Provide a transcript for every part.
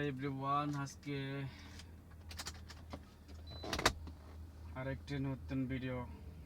Hi everyone আজকে আরেকটি নতুন ভিডিও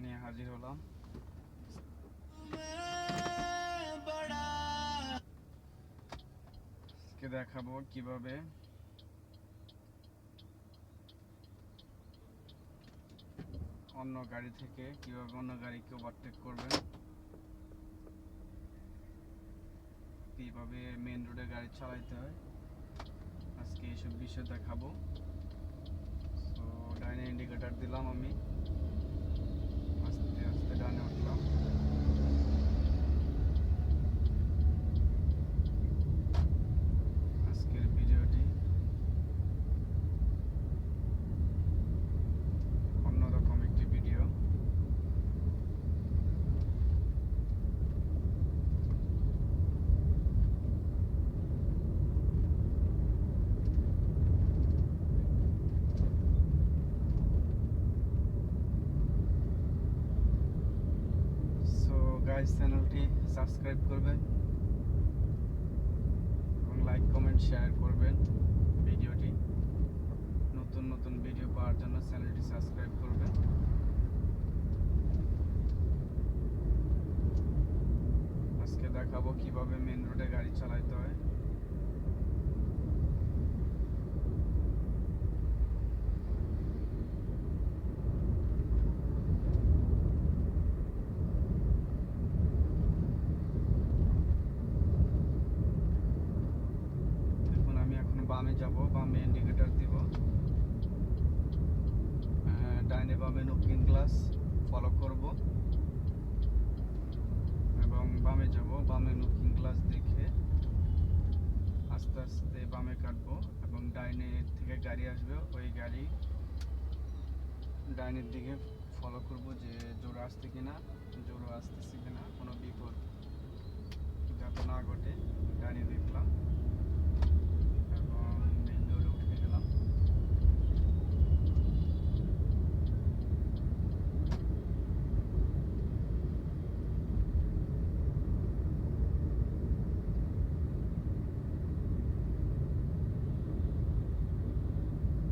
নিয়ে হাজির হলাম। আজকে দেখাবো কীভাবে অন্য গাড়ি থেকে, কীভাবে অন্য গাড়িকে ওভারটেক করবেন। কীভাবে মেন রোডে গাড়ি চালাইতে হয়। আজকে এইসব বিষয় দেখাবো। তো ডাইনে ইন্ডিকেটার দিলাম আমি। আস্তে আস্তে ডানে উঠলাম আজকের ভিডিওটি অন্যরকম একটি ভিডিও সো গাইস চ্যানেলটি সাবস্ক্রাইব করবেন এবং লাইক কমেন্ট শেয়ার করবেন ভিডিওটি। নতুন নতুন ভিডিও পাওয়ার জন্য চ্যানেলটি সাবস্ক্রাইব করবেন। আজকে দেখাবো কীভাবে মেন রোডে গাড়ি চালাইতে হয় দেখুন আমি এখন বামে যাব, বামে ইন্ডিকেটর দিব। ডাইনে বামে লুকিং গ্লাস ফলো করব। এবং বামে যাব, বামে লুকিং গ্লাস দেখে আস্তে আস্তে বামে কাটবো এবং ডাইনে থেকে গাড়ি আসবে, ওই গাড়ি ডাইনের দিকে ফলো করব যে জোরে আসছে কিনা জোরে আসতেছে কিনা, কোনো বিপদ যাতে না ঘটে গাড়ি দেখলাম এবং মেন রোডে উঠে গেলাম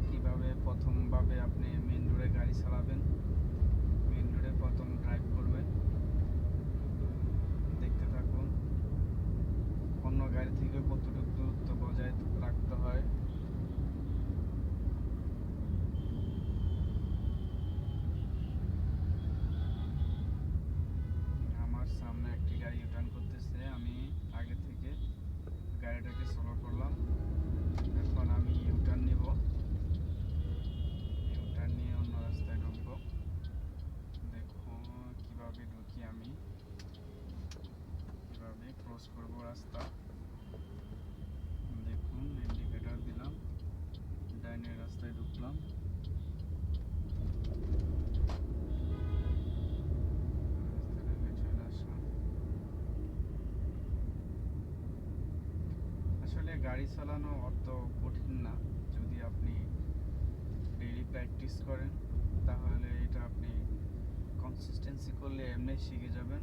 কীভাবে প্রথমভাবে আপনি মেন রোডে গাড়ি চালাবেন মেন রোডে প্রথম ড্রাইভ করবেন দেখতে থাকুন অন্য গাড়ি থেকে কতটুকু দূরত্ব বজায় রাখতে হয় আমার সামনে একটি গাড়ি ইউটার্ন করতেছে আমি আগে থেকে গাড়িটাকে স্লো করলাম। এখন আমি ইউটার্ন নিব। ইউটার্ন নিয়ে অন্য রাস্তায় ঢুকবো। দেখুন কীভাবে ঢুকি আমি। কীভাবে ক্রস করব রাস্তা। দেখুন ইন্ডিকেটার দিলাম। ডাইনের রাস্তায় ঢুকলাম রাস্তা থেকে চলে আসলাম আসলে গাড়ি চালানো অত কঠিন না। যদি আপনি ডেইলি প্র্যাকটিস করেন, তাহলে এটা আপনি কনসিস্টেন্সি করলে এমনি শিখে যাবেন।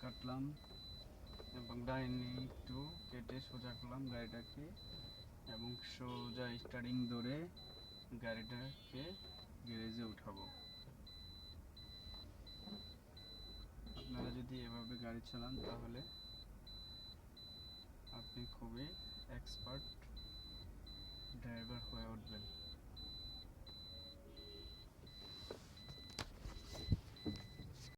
কাটলাম এবং ডাইনে একটু কেটে সোজা করলাম গাড়িটাকে এবং সোজা স্টারিং ধরে গাড়িটাকে গ্যারেজে উঠাবো। আপনারা যদি এভাবে গাড়ি চালান তাহলে আপনি খুবই এক্সপার্ট ড্রাইভার হয়ে উঠবেন।